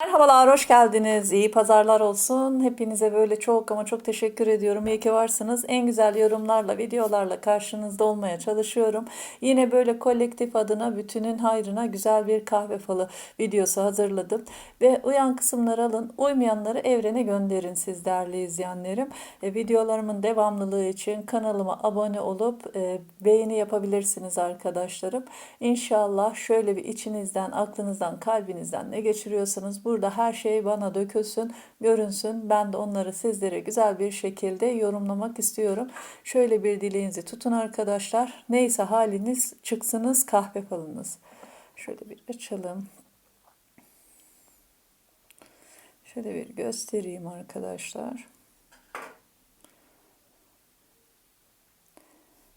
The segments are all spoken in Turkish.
Merhabalar, hoş geldiniz. İyi pazarlar olsun. Hepinize böyle çok ama çok teşekkür ediyorum. İyi ki varsınız. En güzel yorumlarla, videolarla karşınızda olmaya çalışıyorum. Yine böyle kolektif adına bütünün hayrına güzel bir kahve falı videosu hazırladım. Ve uyan kısımları alın, uymayanları evrene gönderin siz değerli izleyenlerim. E, videolarımın devamlılığı için kanalıma abone olup e, beğeni yapabilirsiniz arkadaşlarım. İnşallah şöyle bir içinizden, aklınızdan, kalbinizden ne geçiriyorsanız burada her şey bana dökülsün, görünsün. Ben de onları sizlere güzel bir şekilde yorumlamak istiyorum. Şöyle bir dileğinizi tutun arkadaşlar. Neyse haliniz çıksınız kahve falınız. Şöyle bir açalım. Şöyle bir göstereyim arkadaşlar.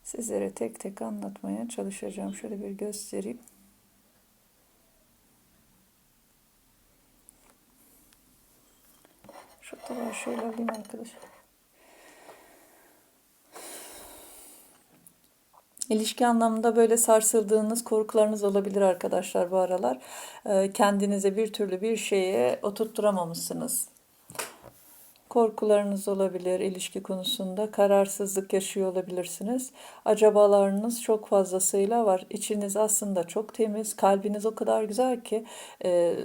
Sizlere tek tek anlatmaya çalışacağım. Şöyle bir göstereyim. Şurada var. Şöyle alayım arkadaşlar. İlişki anlamında böyle sarsıldığınız korkularınız olabilir arkadaşlar bu aralar. Ee, Kendinize bir türlü bir şeye oturtturamamışsınız. Korkularınız olabilir ilişki konusunda. Kararsızlık yaşıyor olabilirsiniz. Acabalarınız çok fazlasıyla var. İçiniz aslında çok temiz. Kalbiniz o kadar güzel ki e,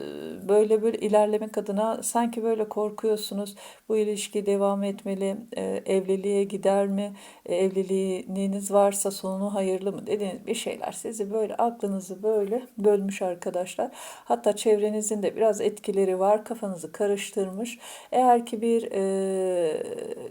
böyle böyle ilerlemek adına sanki böyle korkuyorsunuz. Bu ilişki devam etmeli. e, Evliliğe gider mi? E, Evliliğiniz varsa sonu hayırlı mı? Dediğiniz bir şeyler sizi böyle aklınızı böyle bölmüş arkadaşlar. Hatta çevrenizin de biraz etkileri var. Kafanızı karıştırmış. Eğer ki bir e,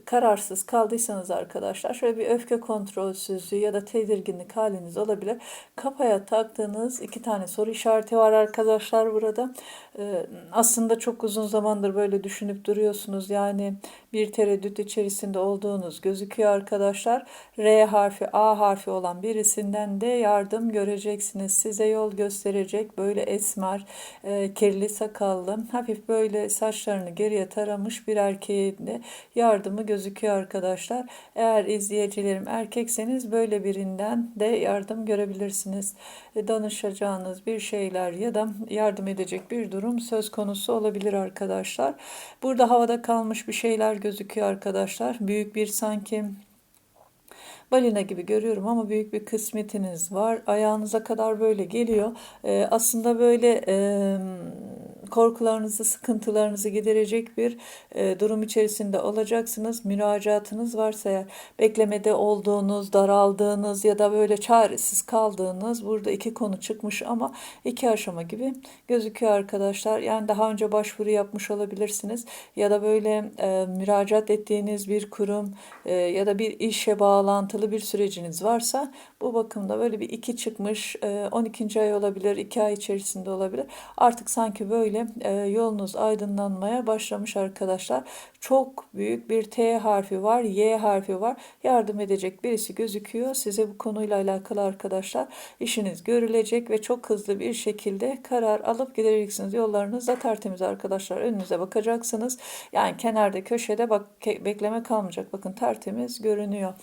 kararsız kaldıysanız arkadaşlar şöyle bir öfke kontrolsüzlüğü ya da tedirginlik haliniz olabilir. Kafaya taktığınız iki tane soru işareti var arkadaşlar burada. E, aslında çok uzun zamandır böyle düşünüp duruyorsunuz. Yani bir tereddüt içerisinde olduğunuz gözüküyor arkadaşlar. R harfi, A harfi olan birisinden de yardım göreceksiniz. Size yol gösterecek böyle esmer, e, kirli sakallı, hafif böyle saçlarını geriye taramış bir erkeğin de yardımı gözüküyor arkadaşlar. Eğer izleyicilerim erkekseniz böyle birinden de yardım görebilirsiniz. E, Danışacağınız bir şeyler ya da yardım edecek bir durum söz konusu olabilir arkadaşlar. Burada havada kalmış bir şeyler gözüküyor arkadaşlar. Büyük bir sanki balina gibi görüyorum ama büyük bir kısmetiniz var. Ayağınıza kadar böyle geliyor. Ee, aslında böyle e, korkularınızı, sıkıntılarınızı giderecek bir e, durum içerisinde olacaksınız. Müracaatınız varsa eğer beklemede olduğunuz, daraldığınız ya da böyle çaresiz kaldığınız burada iki konu çıkmış ama iki aşama gibi gözüküyor arkadaşlar. Yani daha önce başvuru yapmış olabilirsiniz ya da böyle e, müracaat ettiğiniz bir kurum e, ya da bir işe bağlantılı bir süreciniz varsa bu bakımda böyle bir iki çıkmış e, 12. ay olabilir, iki ay içerisinde olabilir. Artık sanki böyle e, yolunuz aydınlanmaya başlamış arkadaşlar. Çok büyük bir T harfi var, Y harfi var. Yardım edecek birisi gözüküyor. Size bu konuyla alakalı arkadaşlar işiniz görülecek ve çok hızlı bir şekilde karar alıp gideceksiniz. Yollarınız da tertemiz arkadaşlar. Önünüze bakacaksınız. Yani kenarda köşede bak bekleme kalmayacak. Bakın tertemiz görünüyor.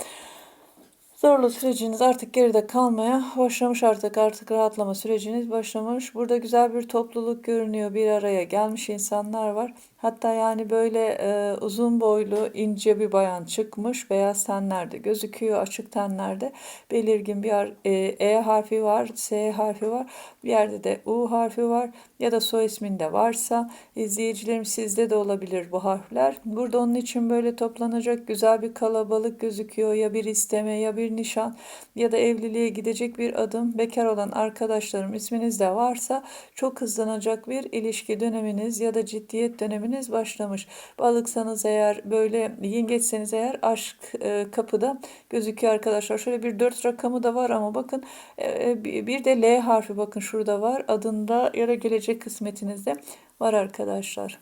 Zorlu süreciniz artık geride kalmaya başlamış artık artık rahatlama süreciniz başlamış. Burada güzel bir topluluk görünüyor. Bir araya gelmiş insanlar var. Hatta yani böyle e, uzun boylu ince bir bayan çıkmış. Beyaz tenlerde gözüküyor. Açık tenlerde belirgin bir e, E harfi var. S harfi var. Bir yerde de U harfi var. Ya da soy isminde varsa izleyicilerim sizde de olabilir bu harfler. Burada onun için böyle toplanacak güzel bir kalabalık gözüküyor. Ya bir isteme ya bir nişan ya da evliliğe gidecek bir adım. Bekar olan arkadaşlarım isminizde varsa çok hızlanacak bir ilişki döneminiz ya da ciddiyet döneminiz başlamış. Balıksanız eğer böyle yengeçseniz eğer aşk e, kapıda gözüküyor arkadaşlar. Şöyle bir dört rakamı da var ama bakın e, bir de L harfi bakın şurada var. Adında ya da gelecek kısmetinizde var arkadaşlar.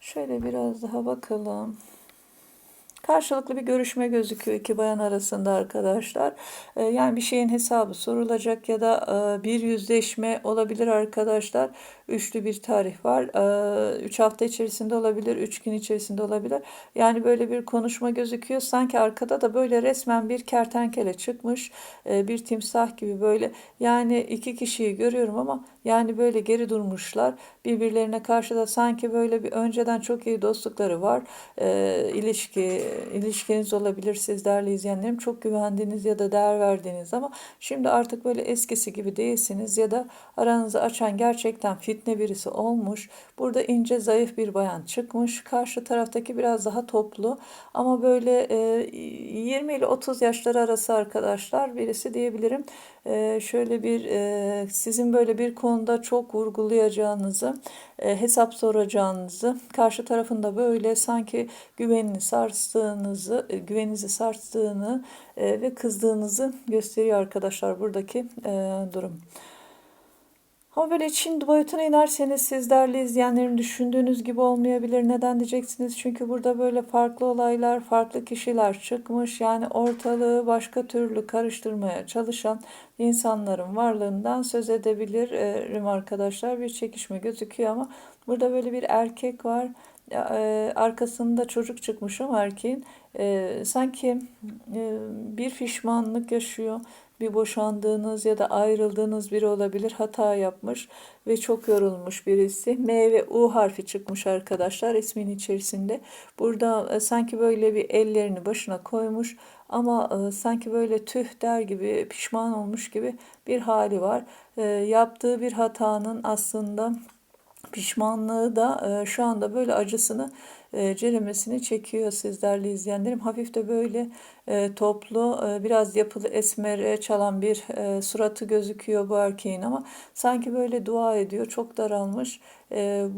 Şöyle biraz daha bakalım. Karşılıklı bir görüşme gözüküyor iki bayan arasında arkadaşlar. Ee, yani bir şeyin hesabı sorulacak ya da e, bir yüzleşme olabilir arkadaşlar. Üçlü bir tarih var. 3 hafta içerisinde olabilir, 3 gün içerisinde olabilir. Yani böyle bir konuşma gözüküyor. Sanki arkada da böyle resmen bir kertenkele çıkmış. E, bir timsah gibi böyle. Yani iki kişiyi görüyorum ama yani böyle geri durmuşlar. Birbirlerine karşı da sanki böyle bir önceden çok iyi dostlukları var. E, ilişki, ilişkiniz olabilir siz değerli izleyenlerim. Çok güvendiğiniz ya da değer verdiğiniz ama şimdi artık böyle eskisi gibi değilsiniz ya da aranızı açan gerçekten fitne birisi olmuş. Burada ince zayıf bir bayan çıkmış. Karşı taraftaki biraz daha toplu ama böyle e, 20 ile 30 yaşları arası arkadaşlar birisi diyebilirim. E, şöyle bir e, sizin böyle bir konuda çok vurgulayacağınızı, e, hesap soracağınızı, karşı tarafında böyle sanki güvenini sarstığınızı, e, güveninizi sarstığını e, ve kızdığınızı gösteriyor arkadaşlar buradaki e, durum. Ama böyle için boyutuna inerseniz siz değerli izleyenlerin düşündüğünüz gibi olmayabilir. Neden diyeceksiniz? Çünkü burada böyle farklı olaylar, farklı kişiler çıkmış. Yani ortalığı başka türlü karıştırmaya çalışan insanların varlığından söz edebilirim arkadaşlar. Bir çekişme gözüküyor ama burada böyle bir erkek var. E, arkasında çocuk çıkmış ama erkeğin e, sanki e, bir pişmanlık yaşıyor bir boşandığınız ya da ayrıldığınız biri olabilir. Hata yapmış ve çok yorulmuş birisi. M ve U harfi çıkmış arkadaşlar ismin içerisinde. Burada e, sanki böyle bir ellerini başına koymuş ama e, sanki böyle tüh der gibi pişman olmuş gibi bir hali var. E, yaptığı bir hatanın aslında pişmanlığı da şu anda böyle acısını e, ceremesini çekiyor sizlerle izleyenlerim. Hafif de böyle e, toplu e, biraz yapılı esmere çalan bir e, suratı gözüküyor bu erkeğin ama sanki böyle dua ediyor. Çok daralmış.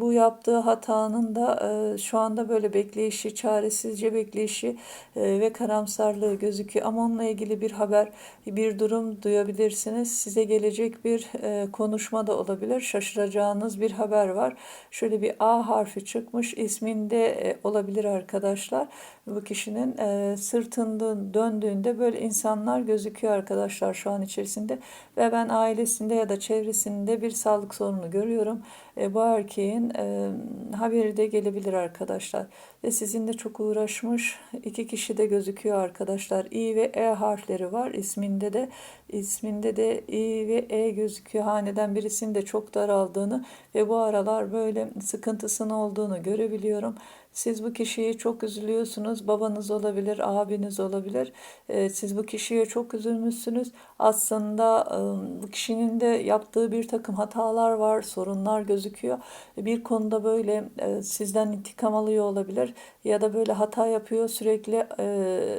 Bu yaptığı hatanın da şu anda böyle bekleyişi, çaresizce bekleyişi ve karamsarlığı gözüküyor. Ama onunla ilgili bir haber, bir durum duyabilirsiniz. Size gelecek bir konuşma da olabilir. Şaşıracağınız bir haber var. Şöyle bir A harfi çıkmış. İsminde e, olabilir arkadaşlar. Bu kişinin e, sırtında döndüğünde böyle insanlar gözüküyor arkadaşlar şu an içerisinde. Ve ben ailesinde ya da çevresinde bir sağlık sorunu görüyorum. E, bu erkeğin e, haberi de gelebilir arkadaşlar. Ve sizinle çok uğraşmış iki kişi de gözüküyor arkadaşlar. İ ve E harfleri var isminde de. isminde de İ ve E gözüküyor. Haneden birisinin de çok daraldığını ve bu aralar böyle sıkıntısının olduğunu görebiliyorum. Siz bu kişiyi çok üzülüyorsunuz. Babanız olabilir, abiniz olabilir. Ee, siz bu kişiye çok üzülmüşsünüz. Aslında ıı, bu kişinin de yaptığı bir takım hatalar var, sorunlar gözüküyor. Bir konuda böyle e, sizden intikam alıyor olabilir ya da böyle hata yapıyor sürekli e,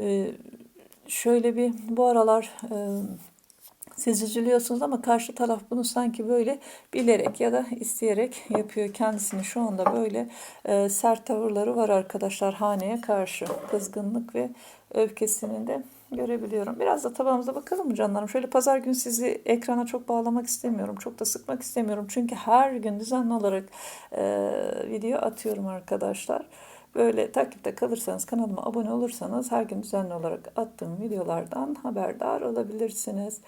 e, şöyle bir bu aralar siz üzülüyorsunuz ama karşı taraf bunu sanki böyle bilerek ya da isteyerek yapıyor. Kendisini şu anda böyle e, sert tavırları var arkadaşlar haneye karşı. Kızgınlık ve öfkesini de görebiliyorum. Biraz da tabağımıza bakalım mı canlarım? Şöyle pazar günü sizi ekrana çok bağlamak istemiyorum. Çok da sıkmak istemiyorum. Çünkü her gün düzenli olarak e, video atıyorum arkadaşlar. Böyle takipte kalırsanız, kanalıma abone olursanız her gün düzenli olarak attığım videolardan haberdar olabilirsiniz.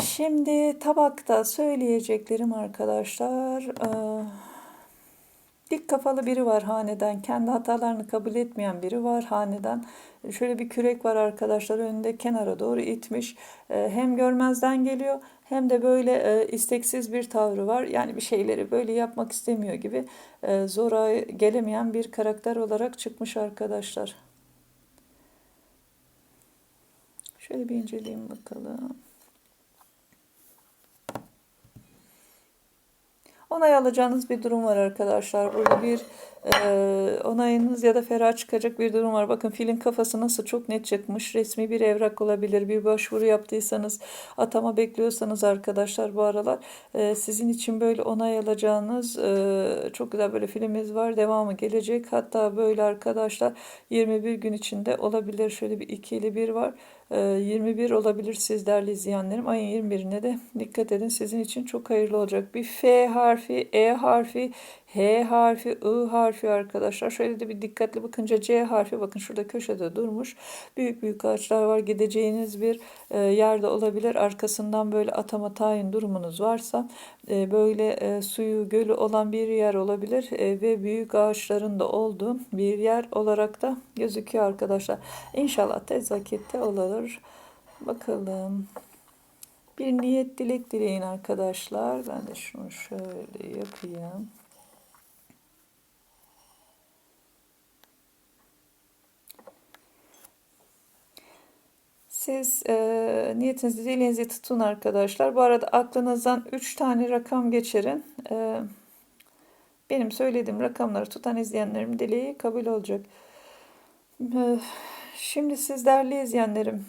Şimdi tabakta söyleyeceklerim arkadaşlar. Ee, dik kafalı biri var haneden. Kendi hatalarını kabul etmeyen biri var haneden. Şöyle bir kürek var arkadaşlar önünde kenara doğru itmiş. Ee, hem görmezden geliyor hem de böyle e, isteksiz bir tavrı var. Yani bir şeyleri böyle yapmak istemiyor gibi e, zora gelemeyen bir karakter olarak çıkmış arkadaşlar. Şöyle bir inceleyeyim bakalım. Onay alacağınız bir durum var arkadaşlar. Burada bir e, onayınız ya da ferah çıkacak bir durum var. Bakın filin kafası nasıl çok net çıkmış. Resmi bir evrak olabilir. Bir başvuru yaptıysanız, atama bekliyorsanız arkadaşlar bu aralar e, sizin için böyle onay alacağınız e, çok güzel böyle filmimiz var. Devamı gelecek. Hatta böyle arkadaşlar 21 gün içinde olabilir. Şöyle bir ikili bir var. E, 21 olabilir siz değerli izleyenlerim. Ayın 21'ine de dikkat edin. Sizin için çok hayırlı olacak. Bir F harfi, E harfi, H harfi, I harfi arkadaşlar. Şöyle de bir dikkatli bakınca C harfi bakın şurada köşede durmuş. Büyük büyük ağaçlar var. Gideceğiniz bir e, yerde olabilir. Arkasından böyle atama tayin durumunuz varsa e, böyle e, suyu gölü olan bir yer olabilir e, ve büyük ağaçların da olduğu bir yer olarak da gözüküyor arkadaşlar. İnşallah tez vakitte olur. Bakalım. Bir niyet dilek dileyin arkadaşlar. Ben de şunu şöyle yapayım. Siz e, niyetinizi dileğinizi tutun arkadaşlar. Bu arada aklınızdan 3 tane rakam geçirin. E, benim söylediğim rakamları tutan izleyenlerim dileği kabul olacak. E, şimdi siz değerli izleyenlerim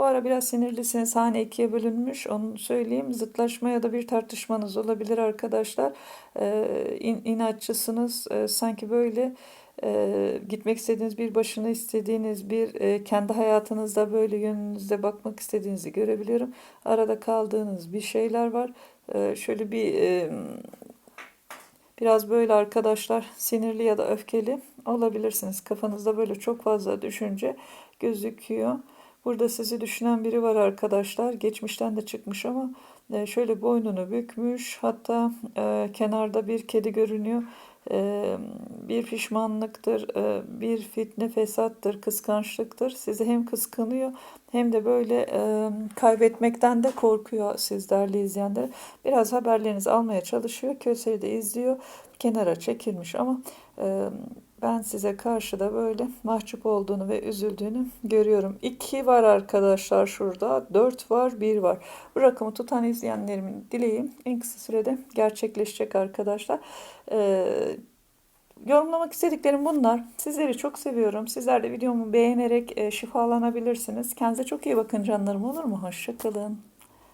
Bu ara biraz sinirlisiniz. Hane ikiye bölünmüş. Onu söyleyeyim. Zıtlaşma ya da bir tartışmanız olabilir arkadaşlar. Ee, in, inatçısınız. Ee, sanki böyle e, gitmek istediğiniz bir başına istediğiniz bir e, kendi hayatınızda böyle yönünüzde bakmak istediğinizi görebiliyorum. Arada kaldığınız bir şeyler var. Ee, şöyle bir e, biraz böyle arkadaşlar sinirli ya da öfkeli olabilirsiniz. Kafanızda böyle çok fazla düşünce gözüküyor. Burada sizi düşünen biri var arkadaşlar. Geçmişten de çıkmış ama e, şöyle boynunu bükmüş. Hatta e, kenarda bir kedi görünüyor. Bir pişmanlıktır, bir fitne fesattır, kıskançlıktır. Sizi hem kıskanıyor hem de böyle kaybetmekten de korkuyor siz değerli izleyenler. Biraz haberlerinizi almaya çalışıyor. Köseyi de izliyor. Kenara çekilmiş ama ben size karşı da böyle mahcup olduğunu ve üzüldüğünü görüyorum. 2 var arkadaşlar şurada. 4 var, 1 var. Bu rakamı tutan izleyenlerimin dileğim en kısa sürede gerçekleşecek arkadaşlar. Ee, yorumlamak istediklerim bunlar. Sizleri çok seviyorum. Sizler de videomu beğenerek e, şifalanabilirsiniz. Kendinize çok iyi bakın canlarım olur mu? Hoşçakalın.